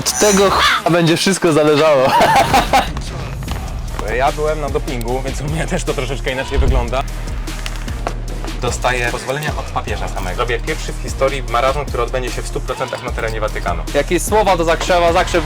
Od tego ch... będzie wszystko zależało. Ja byłem na dopingu, więc u mnie też to troszeczkę inaczej wygląda. Dostaję pozwolenia od papieża samego. Robię pierwszy w historii maraton, który odbędzie się w 100% na terenie Watykanu. Jakieś słowa do zakrzewa, zakrzew.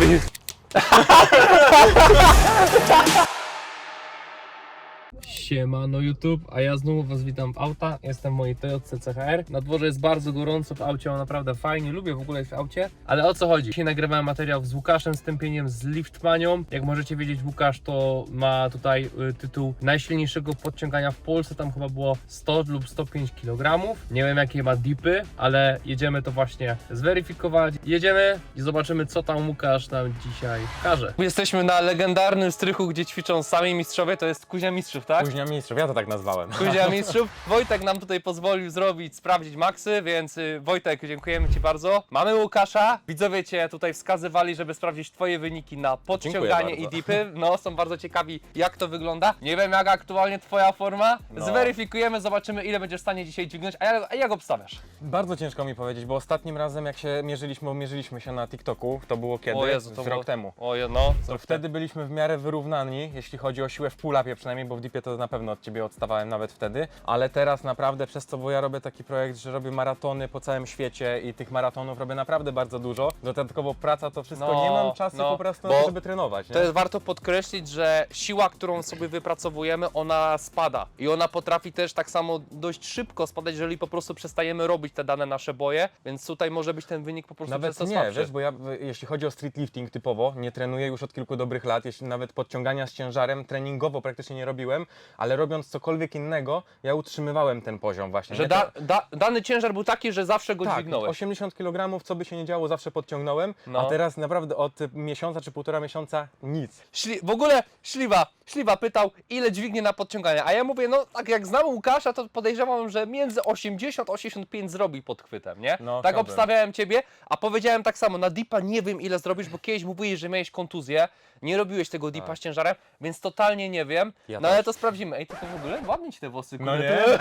Siemano YouTube, a ja znowu Was witam w auta. Jestem w mojej Toyotce CHR. Na dworze jest bardzo gorąco, w aucie mam naprawdę fajnie, lubię w ogóle w aucie. Ale o co chodzi? Dzisiaj nagrywałem materiał z Łukaszem Stępieniem z Liftmanią. Jak możecie wiedzieć, Łukasz to ma tutaj y, tytuł najsilniejszego podciągania w Polsce. Tam chyba było 100 lub 105 kg. Nie wiem jakie ma dipy, ale jedziemy to właśnie zweryfikować. Jedziemy i zobaczymy co tam Łukasz nam dzisiaj każe. Jesteśmy na legendarnym strychu, gdzie ćwiczą sami mistrzowie. To jest Kuzia Mistrzów, tak? Później mistrzów, ja to tak nazwałem. Kuzia Mistrzów. Wojtek nam tutaj pozwolił zrobić, sprawdzić maksy, więc y, Wojtek, dziękujemy Ci bardzo. Mamy Łukasza. Widzowie Cię tutaj wskazywali, żeby sprawdzić Twoje wyniki na podciąganie i bardzo. dipy. No, są bardzo ciekawi, jak to wygląda. Nie wiem, jak aktualnie Twoja forma. No. Zweryfikujemy, zobaczymy, ile będziesz w stanie dzisiaj dźwignąć. A jak, a jak obstawiasz? Bardzo ciężko mi powiedzieć, bo ostatnim razem jak się mierzyliśmy, bo mierzyliśmy się na TikToku, to było kiedy? O Jezu, to Z było- rok temu. O, je- no. To wtedy byliśmy w miarę wyrównani, jeśli chodzi o siłę w pull-upie przynajmniej, bo w dipie to na pewno od Ciebie odstawałem nawet wtedy, ale teraz naprawdę przez to, bo ja robię taki projekt, że robię maratony po całym świecie i tych maratonów robię naprawdę bardzo dużo. Dodatkowo praca to wszystko, No, nie mam czasu no, po prostu bo żeby trenować. Nie? To jest warto podkreślić, że siła, którą sobie wypracowujemy, ona spada. I ona potrafi też tak samo dość szybko spadać, jeżeli po prostu przestajemy robić te dane nasze boje, więc tutaj może być ten wynik po prostu Nawet często nie, słabszy. wiesz, bo ja w- jeśli chodzi o street lifting typowo, nie trenuję już od kilku dobrych lat, jeśli nawet podciągania z ciężarem treningowo praktycznie nie robiłem, ale robiąc cokolwiek innego, ja utrzymywałem ten poziom właśnie. Że nie? da, da, dany ciężar był taki, że zawsze go Tak, dźwignąłeś. 80 kg, co by się nie działo, zawsze podciągnąłem, No. a teraz naprawdę od miesiąca czy półtora miesiąca nic. Szli, w ogóle Śliwa, Śliwa pytał, ile dźwignie na podciąganie, a ja mówię, no tak jak znam Łukasza, to podejrzewam, że między 80-85 zrobi pod chwytem, nie? No, tak chciałbym. obstawiałem ciebie, a powiedziałem tak samo, na dipa nie wiem ile zrobisz, bo kiedyś mówiłeś, że miałeś kontuzję, nie robiłeś tego dipa Tak. z ciężarem, więc totalnie nie wiem, Ja no ale też. to sprawdzimy. Ej, to, to w ogóle ładnie ci te włosy, No kurde, nie?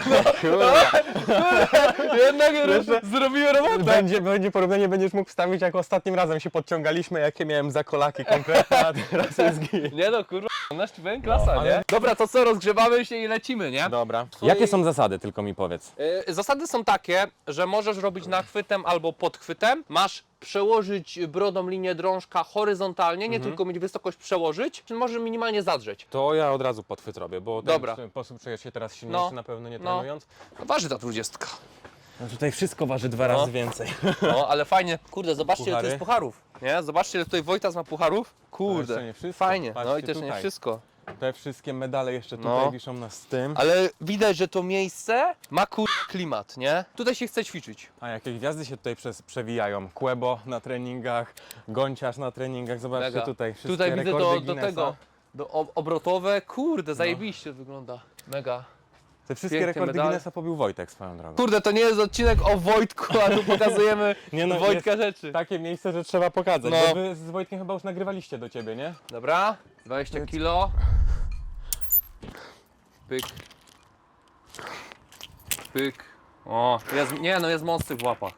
to- Jednak zrobiły robotę. Będzie, będzie porównanie, będziesz mógł wstawić jak ostatnim razem się podciągaliśmy, jakie miałem zakolaki konkretne, a teraz jest git. Nie no, kurwa, nasz ci klasa, No, ale- nie? Dobra, to co, rozgrzewamy się i lecimy, nie? Dobra. Jakie są zasady, tylko mi powiedz? Y, Zasady są takie, że możesz robić nachwytem albo podchwytem. Masz przełożyć brodą linię drążka horyzontalnie, nie tylko mieć wysokość przełożyć, czy możesz minimalnie zadrzeć. To ja od razu podchwyt robię, bo ten Dobra. sposób czujesz się teraz silniejszy, No. na pewno nie No. trenując. Waży ta dwudziestka. No tutaj wszystko waży dwa razy No. więcej. No, ale fajnie. Kurde, zobaczcie ile to Puchary. jest pucharów. Nie? Zobaczcie ile tutaj Wojtas ma pucharów. jeszcze Kurde, nie wszystko. fajnie. No i Patrzcie też nie tutaj. wszystko. Te wszystkie medale jeszcze tutaj No. wiszą na z tym. Ale widać, że to miejsce ma kur... klimat, nie? Tutaj się chce ćwiczyć. A jakie gwiazdy się tutaj przez, przewijają? Kłebo na treningach, Gonciarz na treningach, zobaczcie Mega. tutaj. Wszystkie Tutaj widzę rekordy do, do Guinnessa. tego, do ob- obrotowe. Kurde, zajebiście wygląda. Mega. Te wszystkie piękny rekordy medal. Guinnessa pobił Wojtek swoją drogą. Kurde, to nie jest odcinek o Wojtku, a tu pokazujemy Nie no, Wojtka rzeczy. Takie miejsce, że trzeba pokazać, No. bo wy z Wojtkiem chyba już nagrywaliście do ciebie, nie? Dobra, 20 kilo. Pyk. Pyk. O, jest, nie no, jest mocny w łapach.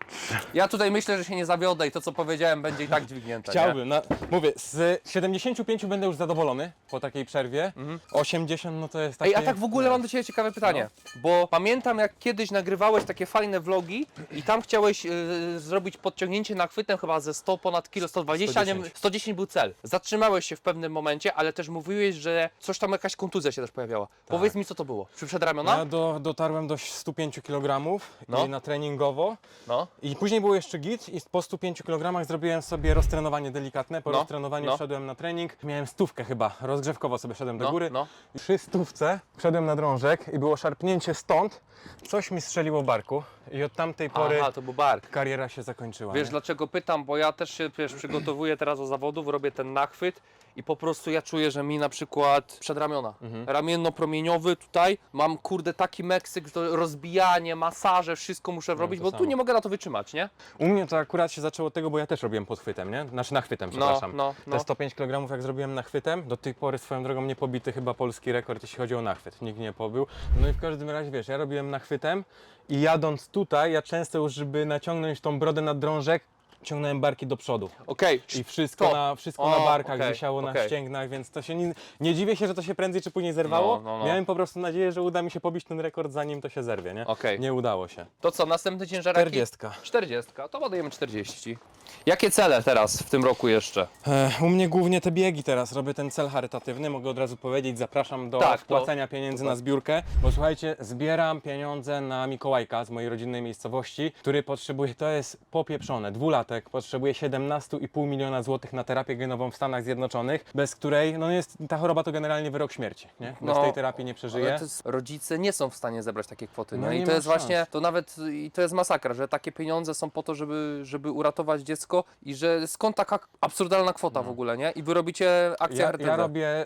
Ja tutaj myślę, że się nie zawiodę i to co powiedziałem będzie i tak dźwignięte. Nie? Chciałbym. Na, mówię, z 75 będę już zadowolony po takiej przerwie. 80 no to jest takie... Ej, a tak w ogóle mam do Ciebie ciekawe pytanie, bo pamiętam jak kiedyś nagrywałeś takie fajne vlogi i tam chciałeś y, zrobić podciągnięcie na chwytem chyba ze 100 ponad kilo, 120, nie, 110. 110 był cel. Zatrzymałeś się w pewnym momencie, ale też mówiłeś, że coś tam, jakaś kontuzja się też pojawiała. Powiedz mi co to było? Przy przedramiona? Ja do, dotarłem do 105 kg No. i na treningowo. No. I później było jeszcze git i po 105 kg zrobiłem sobie roztrenowanie delikatne. Po No, roztrenowaniu no. wszedłem na trening. Miałem stówkę chyba, rozgrzewkowo sobie szedłem do No, góry. no. Przy stówce wszedłem na drążek i było szarpnięcie stąd. Coś mi strzeliło barku i od tamtej pory Aha, to był bark. kariera się zakończyła. Wiesz nie? dlaczego pytam? Bo ja też się wiesz, przygotowuję teraz do zawodów, robię ten nachwyt i po prostu ja czuję, że mi na przykład przedramiona, Mhm. ramienno-promieniowy tutaj, mam kurde taki Meksyk, to rozbijanie, masaże, wszystko muszę robić, to bo tu samo. nie mogę na to wytrzymać, nie? U mnie to akurat się zaczęło od tego, bo ja też robiłem podchwytem, nie? Znaczy nachwytem, przepraszam. no, no. Te 105 kg jak zrobiłem nachwytem, do tej pory swoją drogą nie pobity chyba polski rekord, jeśli chodzi o nachwyt. Nikt nie pobył. No i w każdym razie, wiesz, ja robiłem nachwytem. I jadąc tutaj, ja często już, żeby naciągnąć tą brodę na drążek, ciągnąłem barki do przodu. Okej, I wszystko, na, wszystko O, na barkach okej, wisiało na okej. ścięgnach, więc to się nie, nie dziwię się, że to się prędzej czy później zerwało. No, no, no. Miałem po prostu nadzieję, że uda mi się pobić ten rekord zanim to się zerwie, nie? Okej. Nie udało się. To co, następny ciężar jaki? 40. 40, to ładujemy 40. Jakie cele teraz w tym roku jeszcze? E, U mnie głównie te biegi teraz. Robię ten cel charytatywny, mogę od razu powiedzieć. Zapraszam do Tak, to- wpłacenia pieniędzy na zbiórkę. Bo słuchajcie, zbieram pieniądze na Mikołajka z mojej rodzinnej miejscowości, który potrzebuje, to jest popieprzone, dwulatek, potrzebuje 17,5 miliona złotych na terapię genową w Stanach Zjednoczonych, bez której, no jest, ta choroba to generalnie wyrok śmierci, nie? Bez No, tej terapii nie przeżyje. Jest, rodzice nie są w stanie zebrać takiej kwoty. No nie? I to jest szans. właśnie, to nawet i to jest masakra, że takie pieniądze są po to, żeby, żeby uratować dziecko i że skąd taka absurdalna kwota w ogóle, nie? I wy robicie akcję No. Ja, charytatywną. ja robię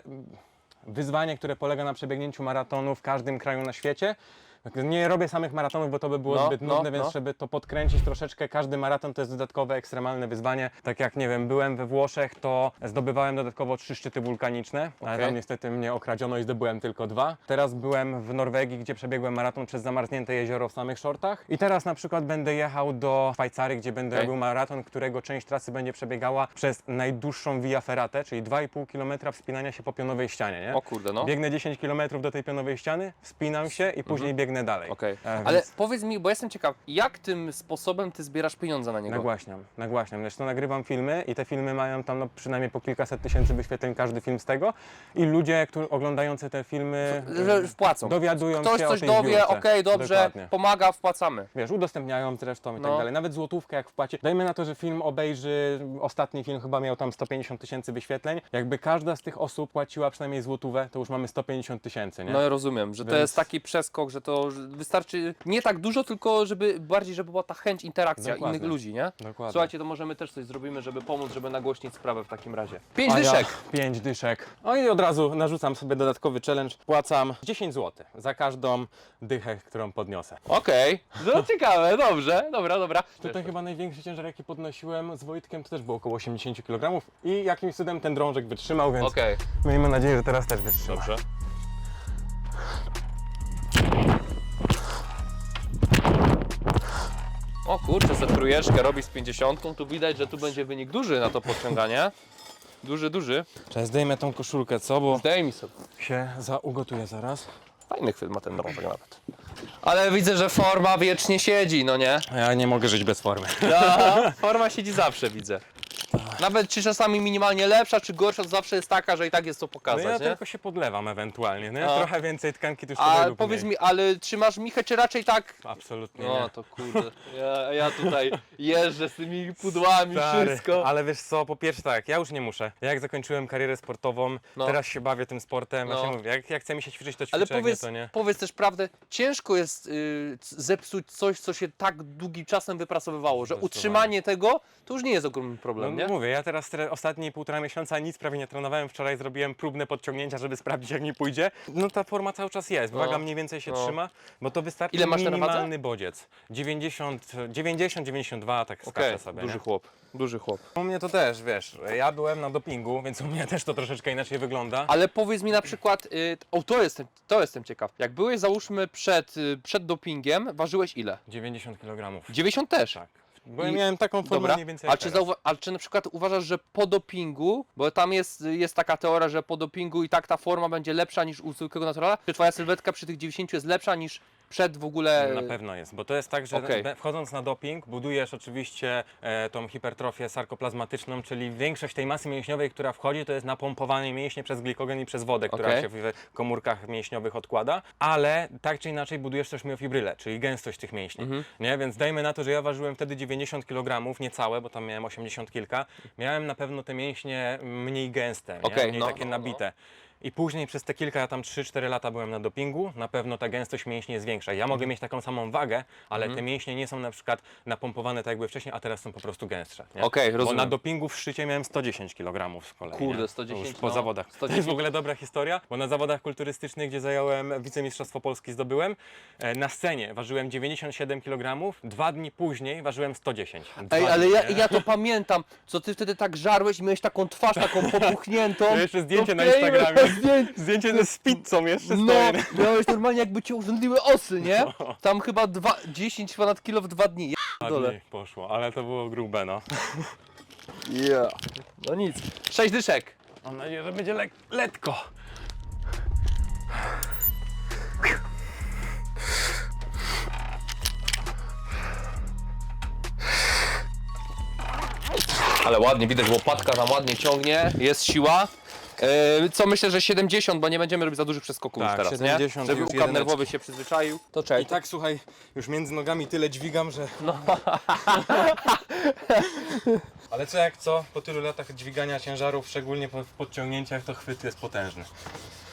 wyzwanie, które polega na przebiegnięciu maratonu w każdym kraju na świecie. Nie robię samych maratonów, bo to by było No, zbyt no, nudne, więc no. żeby to podkręcić troszeczkę, każdy maraton to jest dodatkowe, ekstremalne wyzwanie. Tak jak, nie wiem, byłem we Włoszech, to zdobywałem dodatkowo trzy szczyty wulkaniczne, ale Okej. tam niestety mnie okradziono i zdobyłem tylko dwa. Teraz byłem w Norwegii, gdzie przebiegłem maraton przez zamarznięte jezioro w samych shortach. I teraz na przykład będę jechał do Szwajcarii, gdzie będę Okej. robił maraton, którego część trasy będzie przebiegała przez najdłuższą Via Ferrate, czyli 2,5 km wspinania się po pionowej ścianie, nie? O kurde, no. Biegnę 10 km do tej pionowej ściany, wspinam się i później biegnę dalej. Mhm. Okej. E, Ale więc powiedz mi, bo jestem ciekaw, jak tym sposobem ty zbierasz pieniądze na niego? Nagłaśniam, nagłaśniam. Zresztą nagrywam filmy i te filmy mają tam no, przynajmniej po kilkaset tysięcy wyświetleń każdy film z tego i ludzie, którzy oglądający te filmy Że e, wpłacą. dowiadują Ktoś się coś o tej dowie, zbiórce. okej, dobrze, Dokładnie. pomaga, wpłacamy. Wiesz, udostępniają zresztą i tak No. dalej. Nawet złotówkę jak wpłaci. Dajmy na to, że film obejrzy, ostatni film chyba miał tam 150 tysięcy wyświetleń. Jakby każda z tych osób płaciła przynajmniej złotówę, to już mamy 150 tysięcy, nie? No ja rozumiem, że to Więc- jest taki przeskok, że to że wystarczy nie tak dużo, tylko żeby bardziej, żeby była ta chęć interakcja Dokładnie. innych ludzi, nie? Dokładnie. Słuchajcie, to możemy też coś zrobimy, żeby pomóc, żeby nagłośnić sprawę w takim razie. Pięć A ja dyszek. Pięć dyszek. No i od razu narzucam sobie dodatkowy challenge. Płacam 10 zł za każdą dychę, którą podniosę. Okej, no ciekawe, dobrze, dobra, dobra. Tutaj chyba największy ciężar, jaki podnosiłem z Wojtkiem, to też było około 80 kg i jakimś cudem ten drążek wytrzymał, więc Okej, miejmy nadzieję, że teraz też wytrzyma. dobrze. O kurczę, se trójeczkę robi z 50, tu widać, że tu będzie wynik duży na to podciąganie. Duży, duży. Cześć, zdejmę tą koszulkę, co? Bo Zdaj mi sobie. się zaugotuję zaraz. Fajny chwyt ma ten drążek nawet. Ale widzę, że forma wiecznie siedzi, no nie? Ja nie mogę żyć bez formy. Aha, forma siedzi zawsze, widzę. Nawet czy czasami minimalnie lepsza, czy gorsza, to zawsze jest taka, że i tak jest to No pokazać, ja nie? tylko się podlewam ewentualnie, nie? A. Trochę więcej tkanki tłuszczowej A lub powiedz mniej. mi, ale trzymasz michę, czy raczej tak? Absolutnie No nie. to kurde, ja, ja tutaj jeżdżę z tymi pudłami, Stary, wszystko. Ale wiesz co, po pierwsze tak, ja już nie muszę. Ja jak zakończyłem karierę sportową, No. teraz się bawię tym sportem, No. właśnie mówię, jak, jak chce mi się ćwiczyć, to ćwiczę, Ale jak nie, powiedz, to nie. powiedz też prawdę, ciężko jest y, c- zepsuć coś, co się tak długim czasem wypracowywało, że Zdecydowanie. utrzymanie tego to już nie jest ogromny problem, No, nie? mówię, ja teraz tre- ostatnie półtora miesiąca nic prawie nie trenowałem. Wczoraj zrobiłem próbne podciągnięcia, żeby sprawdzić jak mi pójdzie. No ta forma cały czas jest, waga No. mniej więcej się No. trzyma, bo to wystarczy Ile masz na minimalny bodziec. 90, 90, 92, tak Okej, skaczę sobie. duży nie? chłop, duży chłop. U mnie to też, wiesz, ja byłem na dopingu, więc u mnie też to troszeczkę inaczej wygląda. Ale powiedz mi na przykład, y, o to jestem, to jestem ciekaw. Jak byłeś załóżmy przed, y, przed dopingiem, ważyłeś ile? 90 kg. 90 też. Tak. Bo ja I- miałem taką formę Dobra, mniej więcej a jak czy, teraz. zauwa- a czy na przykład uważasz, że po dopingu, bo tam jest, jest taka teoria, że po dopingu i tak ta forma będzie lepsza niż u zwykłego naturala, czy twoja sylwetka przy tych 90 jest lepsza niż przed w ogóle... Na pewno jest, bo to jest tak, że Okej. be- wchodząc na doping budujesz oczywiście e, tą hipertrofię sarkoplazmatyczną, czyli większość tej masy mięśniowej, która wchodzi, to jest napompowanie mięśnie przez glikogen i przez wodę, która Okej. się w komórkach mięśniowych odkłada, ale tak czy inaczej budujesz też miofibrylę, czyli gęstość tych mięśni. Mhm. Nie? Więc dajmy na to, że ja ważyłem wtedy 90 kg, niecałe, bo tam miałem 80 kilka, miałem na pewno te mięśnie mniej gęste, nie? Okej, mniej no, takie no, no. nabite. I później przez te kilka, ja tam 3-4 lata byłem na dopingu, na pewno ta gęstość mięśni jest większa. Ja Mhm. mogę mieć taką samą wagę, ale te mięśnie nie są na przykład napompowane tak jak były wcześniej, a teraz są po prostu gęstsze. nie? Okej, Bo rozumiem. na dopingu w szczycie miałem 110 kg z kolei. Kurde, nie? 110, To już po no. zawodach. To 110. jest w ogóle dobra historia, bo na zawodach kulturystycznych, gdzie zająłem wicemistrzostwo Polski zdobyłem, e, na scenie ważyłem 97 kg, dwa dni później ważyłem 110. Dwa Ej, ale dni, ja, nie? ja to pamiętam, co ty wtedy tak żarłeś i miałeś taką twarz taką popuchniętą. To jeszcze zdjęcie na piękne. Instagramie. Zdjęcie z pizzą jeszcze No, miałeś normalnie jakby cię urządliły osy, nie? Tam chyba dwa, 10 ponad kilo w dwa dni. Ja dole. Dole. poszło, ale to było grube, no. Yeah. No nic. Sześć dyszek. Mam nadzieję, że będzie lek- letko. Ale ładnie, widać, że łopatka tam ładnie ciągnie, jest siła. Yy, co myślę, że 70, bo nie będziemy robić za dużych przeskoków Tak, już teraz, 70 nie? Żeby już układ nerwowy się przyzwyczaił. To czekaj. I tak, słuchaj, już między nogami tyle dźwigam, że... No. Ale co jak co, po tylu latach dźwigania ciężarów, szczególnie po- w podciągnięciach, to chwyt jest potężny.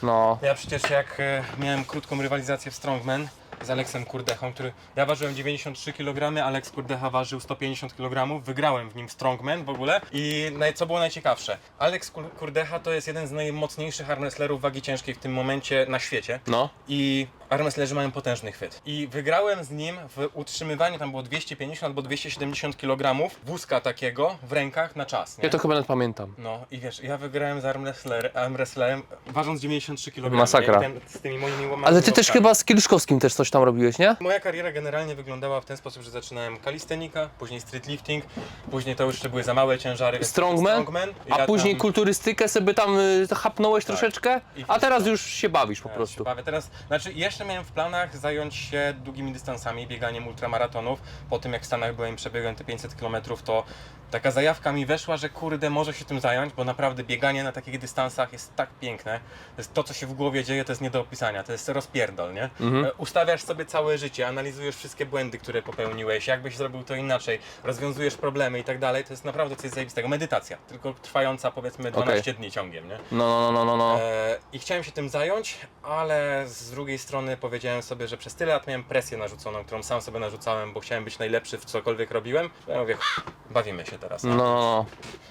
No. Ja przecież jak e, miałem krótką rywalizację w Strongman z Aleksem Kurdechą, który ja ważyłem 93 kg, Aleks Kurdecha ważył 150 kg, wygrałem w nim Strongman w ogóle i naj, co było najciekawsze, Aleks Kur- Kurdecha to jest jeden z najmocniejszych armwrestlerów wagi ciężkiej w tym momencie na świecie No. i armwrestlerzy mają potężny chwyt. I wygrałem z nim w utrzymywaniu, tam było 250 albo 270 kg wózka takiego w rękach na czas. Nie? Ja to chyba nawet pamiętam. No i wiesz, ja wygrałem z armwrestler, armwrestlerem ważąc 93 kg. Masakra. ten, z tymi moimi Ale ty też chyba z Kieliszkowskim też coś tam robiłeś, nie? Moja kariera generalnie wyglądała w ten sposób, że zaczynałem kalistenika, później streetlifting, później to już jeszcze były za małe ciężary. Strongman? strongman A ja później tam, kulturystykę sobie tam y, chapnąłeś troszeczkę, a teraz już się bawisz po Ja prostu. się bawię. Teraz, znaczy jeszcze miałem w planach zająć się długimi dystansami, bieganiem ultramaratonów. Po tym jak w Stanach byłem przebiegłem te 500 km, to taka zajawka mi weszła, że kurde, może się tym zająć, bo naprawdę bieganie na takich dystansach jest tak piękne. To, jest to co się w głowie dzieje, to jest nie do opisania, to jest rozpierdol, nie? Mhm. E, Ustawiasz sobie całe życie, analizujesz wszystkie błędy, które popełniłeś, jakbyś zrobił to inaczej, rozwiązujesz problemy i tak dalej. To jest naprawdę coś zajebistego. Medytacja, tylko trwająca powiedzmy 12 dni ciągiem, nie? No, no, no, no, no. E, I chciałem się tym zająć, ale z drugiej strony powiedziałem sobie, że przez tyle lat miałem presję narzuconą, którą sam sobie narzucałem, bo chciałem być najlepszy w cokolwiek robiłem. Ja mówię, "Ch- bawimy się teraz, No, no, no.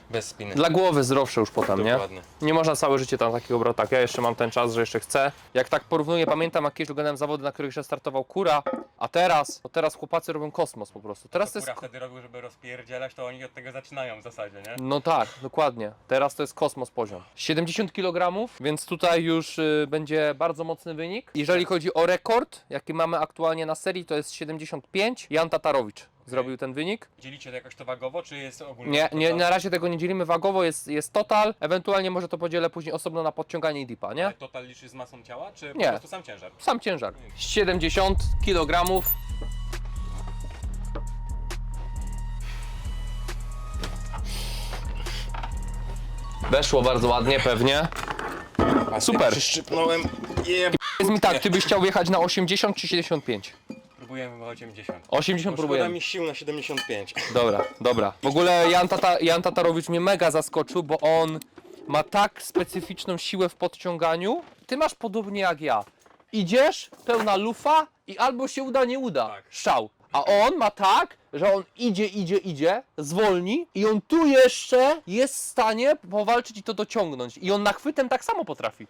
bez spiny. Dla głowy zdrowsze już potem, nie? Dokładnie. Nie można całe życie tam takiego brać. Tak, ja jeszcze mam ten czas, że jeszcze chcę. Jak tak porównuję, pamiętam jak kiedyś oglądałem zawody, na których jeszcze startował Kura, a teraz, to teraz chłopacy robią kosmos po prostu. Teraz to jest... jest... wtedy robił, żeby rozpierdzielać, to oni od tego zaczynają w zasadzie, nie? No tak, dokładnie. Teraz to jest kosmos poziom. 70 kg, więc tutaj już y, będzie bardzo mocny wynik. Jeżeli chodzi o rekord, jaki mamy aktualnie na serii, to jest 75. Jan Tatarowicz zrobił ten wynik. Dzielicie to jakoś to wagowo, czy jest ogólnie? Nie, nie, na razie tego nie dzielimy wagowo, jest, jest total. Ewentualnie może to podzielę później osobno na podciąganie i dipa, nie? Ale total liczy z masą ciała, czy po Nie. prostu sam ciężar? Sam ciężar. 70 kg. Weszło bardzo ładnie, pewnie. Super. Przyszczypnąłem. Jeb... Powiedz mi tak, ty byś chciał wjechać na 80 czy 75? Próbujemy chyba 80. 80 Bo szkoda próbujemy. mi sił na 75. Dobra, dobra. W ogóle Jan, Tata, Jan Tatarowicz mnie mega zaskoczył, bo on ma tak specyficzną siłę w podciąganiu. Ty masz podobnie jak ja. Idziesz, pełna lufa i albo się uda, nie uda. Tak. Szał. A on ma tak, że on idzie, idzie, idzie, zwolni i on tu jeszcze jest w stanie powalczyć i to dociągnąć. I on nachwytem tak samo potrafi.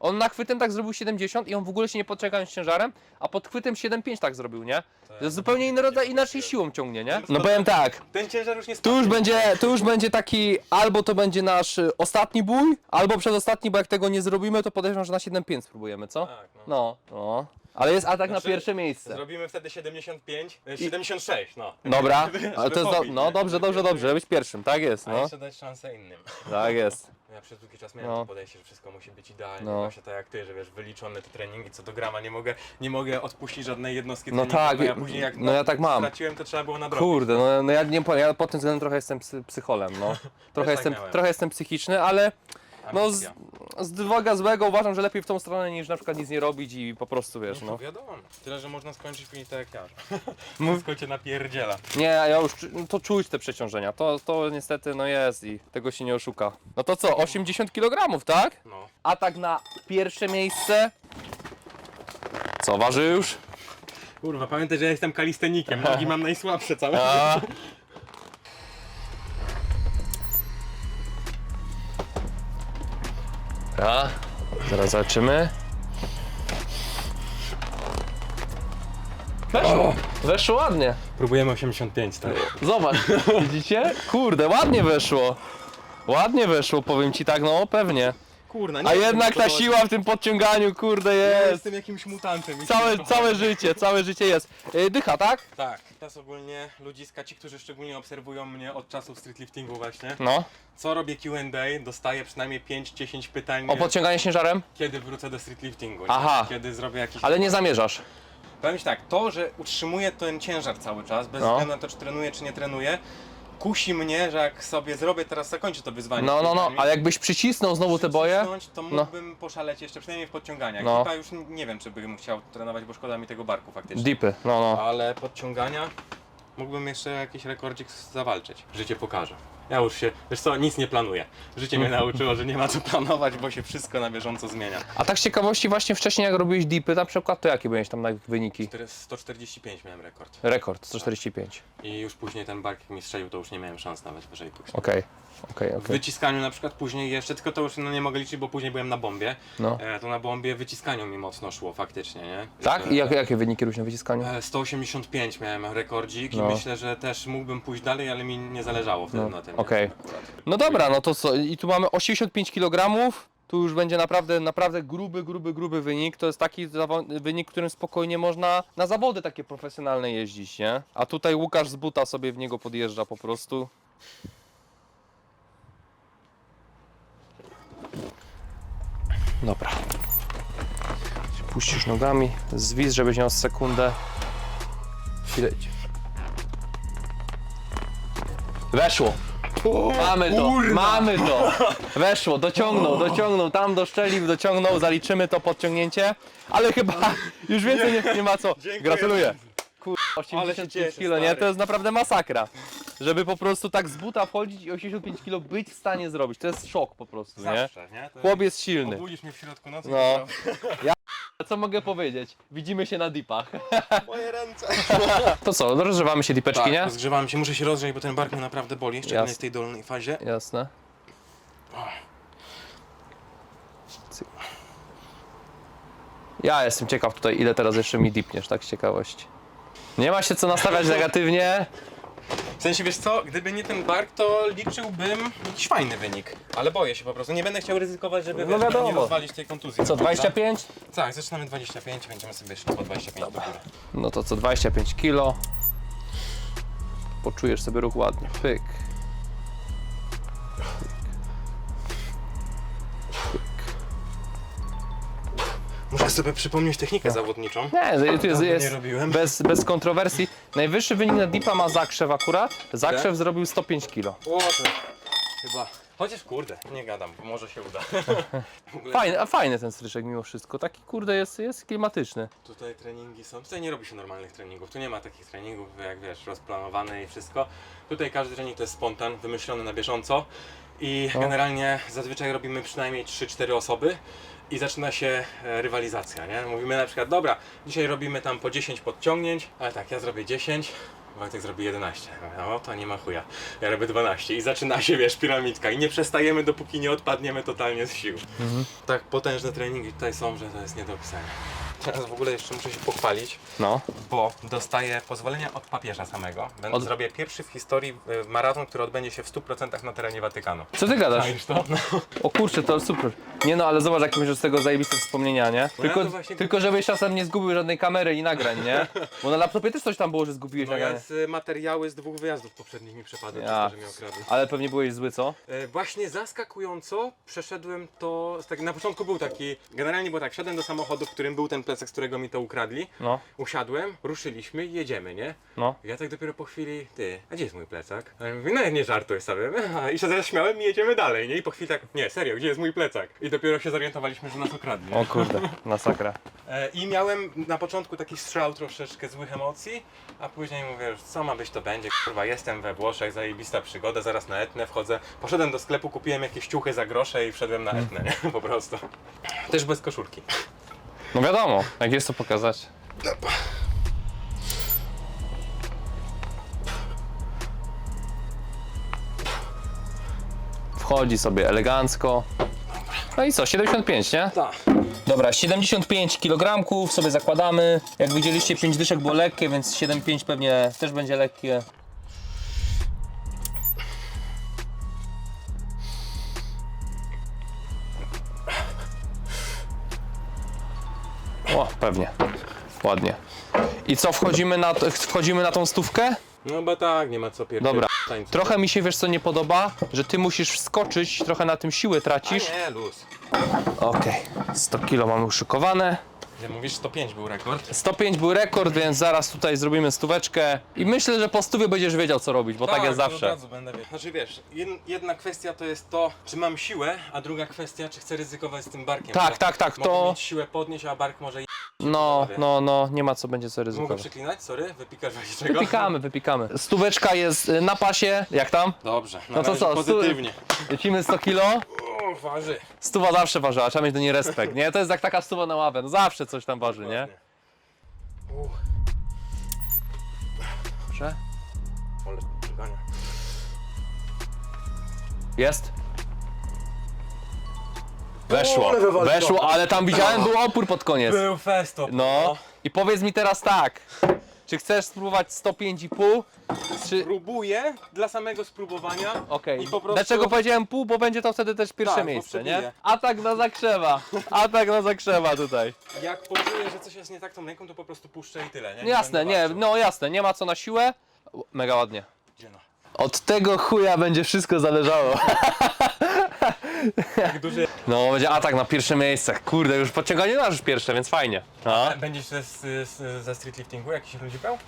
On nachwytem tak zrobił 70 i on w ogóle się nie podciągając ciężarem, a pod chwytem 7,5 tak zrobił, nie? To jest zupełnie inny rodzaj, inaczej siłą ciągnie, nie? No powiem tak, Ten ciężar już nie tu już będzie, tu już będzie taki, albo to będzie nasz y, ostatni bój, albo przedostatni, bo jak tego nie zrobimy, to podejrzewam, że na 7,5 spróbujemy, co? Tak, no. No, no. Ale jest atak na Znaczy, pierwsze miejsce. Zrobimy wtedy 75, e, 76, no. Dobra, ale to jest, do, pobić, no nie? dobrze, dobrze, dobrze, żebyś pierwszym, tak jest, A no. jeszcze dać szansę innym. Tak jest. Ja przez długi czas miałem No. to podejście, że wszystko musi być idealnie, No. właśnie tak jak ty, że wiesz, wyliczone te treningi co do grama, nie mogę, nie mogę odpuścić żadnej jednostki No treningu, tak, bo ja później jak no ja tak mam. straciłem, to trzeba było nadrobić. Kurde, no, no ja nie powiem, ja pod tym względem trochę jestem psy, psycholem, no. Trochę, tak jestem, miałem. trochę jestem psychiczny, ale no z, z dwoga złego uważam, że lepiej w tą stronę niż na przykład nic nie robić i po prostu wiesz, No no. wiadomo, tyle, że można skończyć później tak jak ja. Mów- Wszystko cię napierdziela. Nie, ja już czu- no to czuć te przeciążenia. To, to niestety no jest i tego się nie oszuka. No to co, 80 kg, tak? No. Atak na pierwsze miejsce. Co waży już? Kurwa, pamiętaj, że ja jestem kalistenikiem, nogi mam najsłabsze całe. A. A, zaraz zobaczymy. Weszło, weszło ładnie. Próbujemy 85, tak. Zobacz, widzicie? Kurde, ładnie weszło. Ładnie weszło, powiem ci tak, no pewnie. Kurna, nie A wiem, jednak ta siła w tym podciąganiu, kurde Ja jest. jestem jakimś mutantem. i Całe, całe życie, całe życie jest. Y, Dycha, tak? Tak, teraz ogólnie ludziska, ci, którzy szczególnie obserwują mnie od czasów streetliftingu właśnie. No. Co robię Q&A, dostaję przynajmniej 5-10 pytań, O podciąganie ciężarem? kiedy wrócę do streetliftingu. nie? Aha. Kiedy zrobię jakiś... Ale nie zamierzasz. Powiem Ci tak, to, że utrzymuję ten ciężar cały czas, bez No. względu na to, czy trenuję, czy nie trenuję, kusi mnie, że jak sobie zrobię, teraz zakończę to wyzwanie. No, no, no, a jakbyś przycisnął znowu te boje? przycisnąć, to mógłbym poszaleć jeszcze, przynajmniej w podciąganiach. No. Chyba już nie wiem, czy bym chciał trenować, bo szkoda mi tego barku faktycznie. Dipy, no, no. Ale podciągania mógłbym jeszcze jakiś rekordzik zawalczyć. Życie pokaże. Ja już się, wiesz co, nic nie planuję. Życie mnie nauczyło, że nie ma co planować, bo się wszystko na bieżąco zmienia. A tak z ciekawości właśnie wcześniej jak robiłeś dipy na przykład, to jakie byłeś tam na wyniki? Cztery- 145 miałem rekord. Rekord 145. I już później ten bark jak mi strzelił, to już nie miałem szans nawet wyżej pójść. Okej, okej, W wyciskaniu na przykład później jeszcze, tylko to już no, nie mogę liczyć, bo później byłem na bombie. No. E, to na bombie wyciskaniu mi mocno szło faktycznie, nie? Tak? Że- I jak, jakie wyniki różne w wyciskaniu? E, 185 miałem rekordzik No. i myślę, że też mógłbym pójść dalej, ale mi nie zależało wtedy No, na tym. okej. nie? Akurat. No dobra, no to co? I tu mamy 85 kg. Tu już będzie naprawdę, naprawdę gruby, gruby, gruby wynik. To jest taki zawo- wynik, którym spokojnie można na zawody takie profesjonalne jeździć, nie? A tutaj Łukasz z buta sobie w niego podjeżdża po prostu. Dobra. Puścisz nogami, zwis, żebyś miał sekundę. Chwilę. Weszło. Mamy to, mamy to. Weszło, dociągnął, dociągnął, tam doszczelił, dociągnął, zaliczymy to podciągnięcie. Ale chyba już więcej nie, nie ma co. Gratuluję. Kur... Ale się 85 cieszę, kilo, nie? stary. To jest naprawdę masakra. Żeby po prostu tak z buta wchodzić i 85 kilo być w stanie zrobić. To jest szok po prostu, nie? Zawsze, nie? To Chłop jest silny. Obudzisz mnie w środku nocy. No. No. A co mogę powiedzieć? Widzimy się na dipach. Moje ręce. To co, rozgrzewamy się dipeczki, Tak, nie? rozgrzewam się, muszę się rozgrzeć, bo ten bark mnie naprawdę boli, szczególnie Jasne. w tej dolnej fazie. Jasne. Cyk. Ja jestem ciekaw tutaj, ile teraz jeszcze mi dipniesz, tak z ciekawości. Nie ma się co nastawiać negatywnie. W sensie, wiesz co, gdyby nie ten bark, to liczyłbym jakiś fajny wynik. Ale boję się po prostu, nie będę chciał ryzykować, żeby No wiesz, wiadomo. nie rozwalić tej kontuzji. Co, 25? Tak, zaczynamy 25, będziemy sobie szli po 25 do góry. No to co, 25 kilo. Poczujesz sobie ruch ładnie. Pyk. Sobie przypomnieć technikę zawodniczą. Nie, tu jest, Dawno jest nie robiłem. bez, bez kontrowersji. Najwyższy wynik na dipa ma Zakrzew akurat. Zakrzew Tak? zrobił 105 kilo. O, to chyba. Chociaż kurde, nie gadam, bo może się uda. W ogóle Fajny, a fajny ten stryczek mimo wszystko. Taki kurde jest, jest klimatyczny. Tutaj treningi są. Tutaj nie robi się normalnych treningów. Tu nie ma takich treningów, jak wiesz, rozplanowane i wszystko. Tutaj każdy trening to jest spontan, wymyślony na bieżąco. I No. generalnie zazwyczaj robimy przynajmniej 3-4 osoby i zaczyna się e, rywalizacja, nie? Mówimy na przykład, dobra, dzisiaj robimy tam po 10 podciągnięć, ale tak, ja zrobię 10, Wojtek zrobi 11. No to nie ma chuja. Ja robię 12 i zaczyna się, wiesz, piramidka i nie przestajemy, dopóki nie odpadniemy totalnie z sił. Tak potężne treningi tutaj są, że to jest nie do opisania. Teraz w ogóle jeszcze muszę się pochwalić, No. bo dostaję pozwolenia od papieża samego. Będę, Od- Zrobię pierwszy w historii e, maraton, który odbędzie się w 100% na terenie Watykanu. Co ty gadasz? Czaisz to? No. O kurczę, to super. Nie no, ale zobacz, jakie będziesz z tego zajebiste wspomnienia, nie? Tylko, No to właśnie- tylko żebyś czasem nie zgubił żadnej kamery i nagrań, nie? Bo na laptopie też coś tam było, że zgubiłeś No ja nagranie. z materiały z dwóch wyjazdów poprzednich mi przepadły, Ja. że mnie okradli. Ale pewnie byłeś zły, co? E, Właśnie zaskakująco przeszedłem to. z Tak, na początku był taki. Generalnie było tak, siadłem do samochodu, w którym był ten z którego mi to ukradli. No, Usiadłem, ruszyliśmy i jedziemy, nie? no. Ja tak dopiero po chwili, ty, a gdzie jest mój plecak? A ja mówię, no nie żartuj sobie. I się zaśmiałem i jedziemy dalej, nie? I po chwili tak, nie, serio, gdzie jest mój plecak? I dopiero się zorientowaliśmy, że nas ukradli. O kurde, masakra. E, I miałem na początku taki strzał troszeczkę złych emocji, a później mówię, że co ma być to będzie, kurwa, jestem we Włoszech, zajebista przygoda, zaraz na Etnę wchodzę. Poszedłem do sklepu, kupiłem jakieś ciuchy za grosze i wszedłem na Etnę, nie? Po prostu. Też bez koszulki. No wiadomo, jak jest to pokazać. Wchodzi sobie elegancko. No i co, 75, nie? Tak. Dobra, 75 kg sobie zakładamy. Jak widzieliście, 5 dyszek było lekkie, więc 7,5 pewnie też będzie lekkie. O, pewnie. Ładnie. I co, wchodzimy na, wchodzimy na tą stówkę? No bo tak, nie ma co pierwszy Dobra. tańca. Trochę mi się, wiesz co nie podoba? Że ty musisz wskoczyć, trochę na tym siłę tracisz. Nie, luz. Okej, 100 kilo mamy uszykowane. Że mówisz 105 był rekord. 105 był rekord, więc zaraz tutaj zrobimy stóweczkę. I myślę, że po stówie będziesz wiedział co robić, bo tak, jest to Od zawsze. razu będę wiedział. Znaczy wiesz, jed- jedna kwestia to jest to, czy mam siłę, a druga kwestia, czy chcę ryzykować z tym barkiem. Tak, bo tak, tak, Mogę to- mieć siłę podnieść, a bark może i... No, no, no, nie ma co będzie co Mogę ryzykować. przeklinać? Sorry, wypikasz właśnie czego? Wypikamy, wypikamy. Stóweczka jest y, na pasie, jak tam? Dobrze, na No to razie co, stu- pozytywnie. Lecimy 100 kilo. O, waży. Stuwa zawsze ważyła, trzeba mieć do niej respekt, nie? To jest jak taka stuwa na ławę, no zawsze coś tam waży, nie? Uch, Dobrze. ale czekania. Jest. Weszło, ale wywaliło. weszło, ale tam widziałem, był opór pod koniec. Był festo. No, i powiedz mi teraz tak, czy chcesz spróbować 105,5, czy... Próbuję dla samego spróbowania. Okej, I po prostu- dlaczego powiedziałem pół, bo będzie to wtedy też pierwsze Tak, bo miejsce, nie? przebiję. Atak na zakrzewa, atak na zakrzewa tutaj. Jak poczuję, że coś jest nie tak tą ręką, to po prostu puszczę i tyle, nie? Jasne, będę nie, walczył. no jasne, nie ma co na siłę. Mega ładnie. Gdzie no? Od tego chuja będzie wszystko zależało. Jak duży... No, będzie atak na pierwsze miejsce. Kurde, już podciąganie już pierwsze, więc fajnie. No. Będziesz ze, ze, ze streetliftingu jakiś ludzi brał?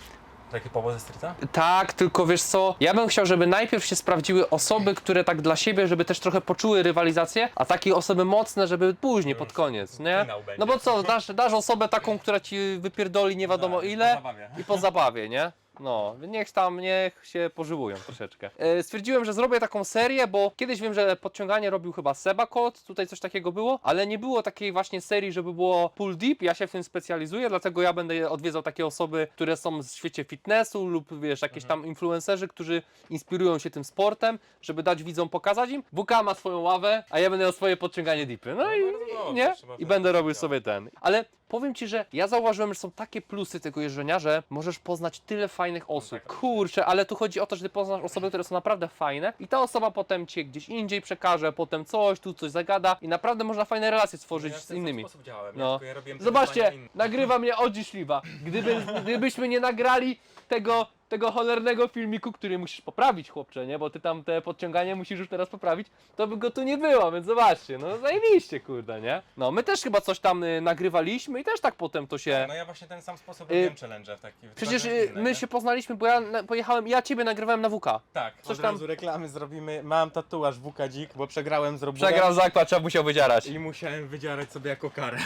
Taki powo ze streeta? Tak, tylko wiesz co, ja bym chciał, żeby najpierw się sprawdziły osoby, które tak dla siebie, żeby też trochę poczuły rywalizację, a takie osoby mocne, żeby później, pod koniec, nie? finał będzie. No bo co, dasz, dasz osobę taką, która ci wypierdoli nie wiadomo Tak, ile i po zabawie, nie? No, niech tam, niech się pożywują troszeczkę. E, stwierdziłem, że zrobię taką serię, bo kiedyś wiem, że podciąganie robił chyba Seba Kot, tutaj coś takiego było, ale nie było takiej właśnie serii, żeby było pull deep, ja się w tym specjalizuję, dlatego ja będę odwiedzał takie osoby, które są w świecie fitnessu lub wiesz, jakieś tam influencerzy, którzy inspirują się tym sportem, żeby dać widzom, pokazać im. WK ma swoją ławę, a ja będę miał swoje podciąganie deepy. No i, bardzo dobrze, nie? trzeba I będę robił działać. sobie ten. Ale powiem ci, że ja zauważyłem, że są takie plusy tego jeżdżenia, że możesz poznać tyle fajnych osób. tak. Kurczę, ale tu chodzi o to, że ty poznasz osoby, które są naprawdę fajne i ta osoba potem cię gdzieś indziej przekaże, potem coś, tu coś zagada i naprawdę można fajne relacje stworzyć Ja z innymi. sposób działałem, No. ja, robiłem Zobaczcie, nagrywa mnie Odzi Śliwa. Gdyby, gdybyśmy nie nagrali tego, tego cholernego filmiku, który musisz poprawić, chłopcze, nie? Bo ty tam te podciąganie musisz już teraz poprawić, to by go tu nie było, więc zobaczcie, no zajebiście, kurde, nie? No, my też chyba coś tam y, nagrywaliśmy i też tak potem to się... No ja właśnie ten sam sposób Y, robiłem challenge w taki. w Przecież y, inne, my nie? się poznaliśmy, bo ja na- pojechałem, ja ciebie nagrywałem na WK. Tak, coś od tam- razu reklamy zrobimy. Mam tatuaż WK Dzik, bo przegrałem z Roburem. Przegrał zakład, trzeba musiał wydzierać. I musiałem wydzierać sobie jako karę.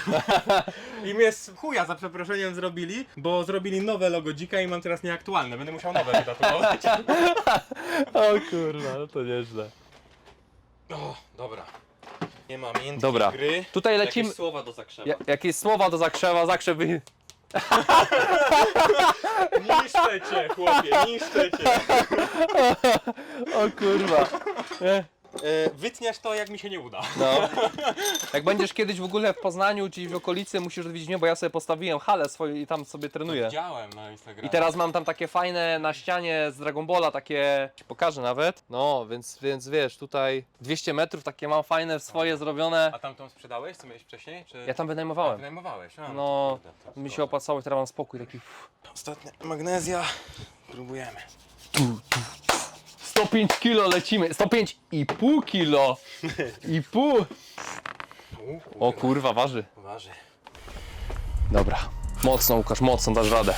I mnie z chuja za przeproszeniem zrobili, bo zrobili nowe logo dzika i mam teraz nieaktualne. Będę musiał nowe wytatuować. O kurwa, no to nieźle. O, dobra. Nie ma miętkiej Dobra. gry. Tutaj Jakieś lecimy... słowa do zakrzewa. Ja, jakieś słowa do zakrzewa, zakrzew wy... Niszczę cię, chłopie, niszczę cię. O kurwa. E, E, wytniesz to, jak mi się nie uda. No. Jak będziesz kiedyś w ogóle w Poznaniu, czy w okolicy, musisz odwiedzić mnie, bo ja sobie postawiłem halę swoją i tam sobie trenuję. Widziałem na Instagramie. I teraz mam tam takie fajne na ścianie z Dragon Balla, takie, ci pokażę nawet. No, więc, więc wiesz, tutaj 200 metrów takie mam fajne swoje zrobione. A tamtą sprzedałeś, co miałeś wcześniej? Czy... Ja tam wynajmowałem. Wynajmowałeś? A, No, kurde, to mi się spoko. opłacało i teraz mam spokój taki. Ostatnia magnezja. Próbujemy. 105 kilo lecimy, 105 i pół kilo. I pół. O kurwa, waży. Waży. Dobra. Mocno Łukasz, mocno dasz radę.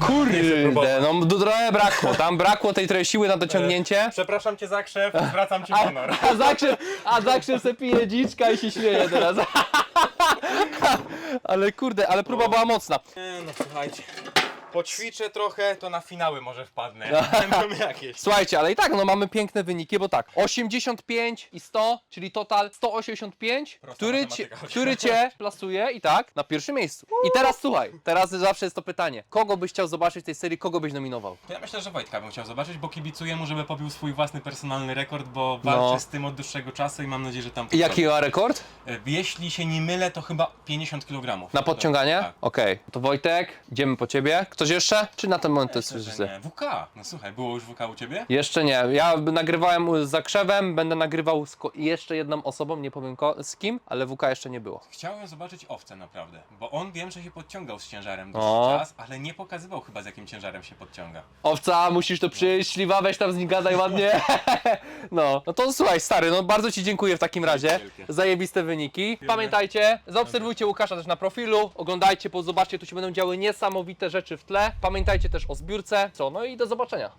Kurde, no trochę brakło, tam brakło tej trochę siły na dociągnięcie. Przepraszam cię za krzew, zwracam ci honor. A zakrzew, a zakrzew se pije dziczka i się śmieje teraz. Ale kurde, ale próba była mocna. No słuchajcie. Poćwiczę trochę, to na finały może wpadnę. No. Będą jakieś. Słuchajcie, ale i tak no mamy piękne wyniki, bo tak, 85 i 100, czyli total 185, Prosta który cię, matematyka. który cię plasuje i tak na pierwszym miejscu. I teraz słuchaj, teraz zawsze jest to pytanie, kogo byś chciał zobaczyć w tej serii, kogo byś nominował? To ja myślę, że Wojtka bym chciał zobaczyć, bo kibicuję mu, żeby pobił swój własny personalny rekord, bo walczy No. z tym od dłuższego czasu i mam nadzieję, że tam... I jaki ma rekord? E, Jeśli się nie mylę, to chyba 50 kg. Na podciąganie? Tak. Okej, to Wojtek, idziemy po ciebie. Kto Ktoś jeszcze? Czy na ten moment to jest Myślę, że nie. WK! No słuchaj, było już WK u ciebie? Jeszcze nie. Ja nagrywałem z Zakrzewem, będę nagrywał z ko- jeszcze jedną osobą, nie powiem ko- z kim, ale WK jeszcze nie było. Chciałem zobaczyć owce naprawdę, bo on wiem, że się podciągał z ciężarem O. dosyć czas, ale nie pokazywał chyba z jakim ciężarem się podciąga. Owca, musisz to przyjść, śliwa, weź tam z nim gadaj ładnie. No, no to słuchaj, stary, no bardzo Ci dziękuję w takim razie. wielkie. Zajebiste wyniki. Pamiętajcie, zaobserwujcie Łukasza też na profilu, oglądajcie, bo zobaczcie, tu się będą działy niesamowite rzeczy w tle. Pamiętajcie też o zbiórce. Co, no i do zobaczenia.